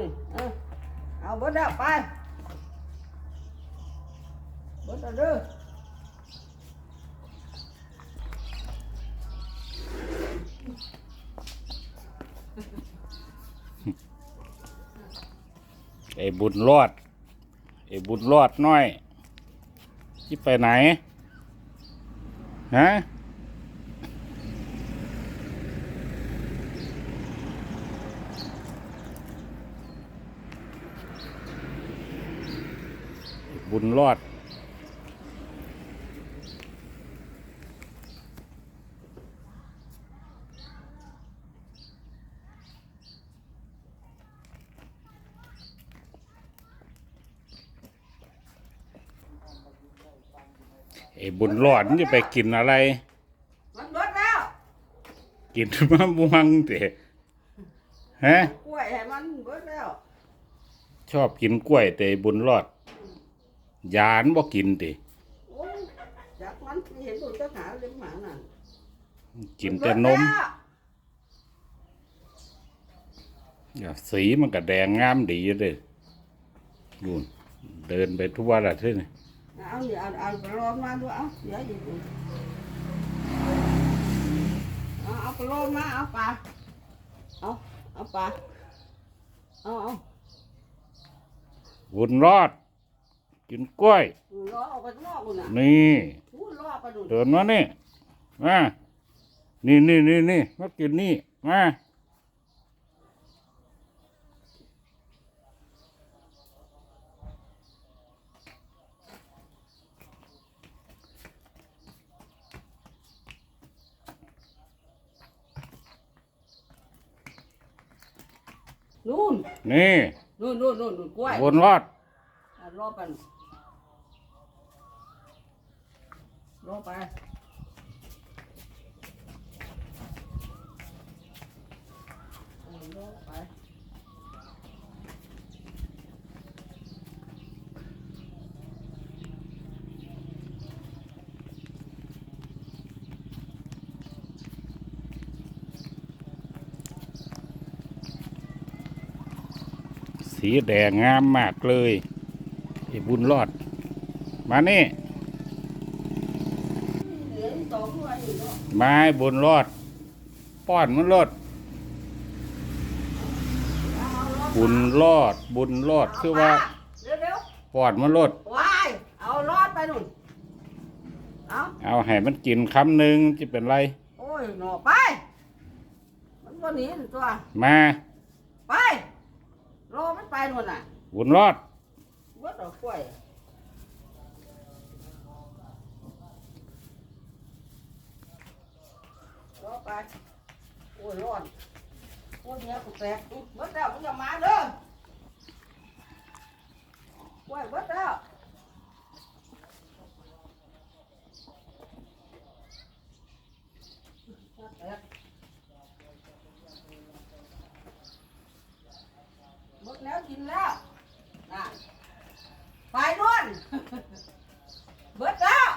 ดิเออเอาบดแล้วไปบดแล้วเด้อไอ้บุญรอด ไอ้บุญรอดน้อย ที่ไปไหน ฮะ บุญรอด ไอ้บุญรอดมันจะไปกินอะไร มันเบิดแล้วกินมะม่วงเตะฮะ กล้วยให้มันเบิดแล้ว ชอบกินกล้วยแต่ไอ้บุญรอด ยานบ่กินติโอ้ยจากมันเห็นตัวเจ้าหาเลี้ยงหมานั่นกินแต่นมเบิดแล้วอย่าสีมันก็แดงงามดีอยู่เลยนู่นเดินไปทั่วละที่นี่เอาเดี๋ยวเอาเอาไปลอมมาดูเอาเดี๋ยวอยู่ดูเอาเอาไปลอมมาเอาปลาเอาเอาปลาเอาเอาบุญรอด กินกล้วย ล้อออกไปข้างนอกกูน่ะนี่พูดล้อไปดูเดินมานี่มานี่นี่นี่นี่มากินนี่มานู่นนี่นู่นนู่นนู่นนู่นกล้วยบุญรอดอะรอไป รอไปเออรอไปสีแดงงามมากเลยไอ้บุญรอด มานี่ สองตัวอยู่เนาะมาให้บุญรอด ป้อนมันรอดเอาเอารอบุญรอด บุญรอดคือว่าเร็วเร็วป้อนมันรอด ๆวายเอารอดไปนู่นเอาเอาให้มันกินคำหนึ่งจะเป็นไร โอ้ยหนอไป มันก็หนีตัว มาไปรอมันไปนู่นน่ะบุญรอดเบิดดอกกล้วยรอ ไปโอ้ยร้อนโอ้ยเนี่ยกูแตกอุ๊ยเบิดแล้วมึงอย่ามาเด้อกล้วยเบิดแล้วแตกเบิดแล้วกินแล้วน่ะไปนู่นเบิดแล้ว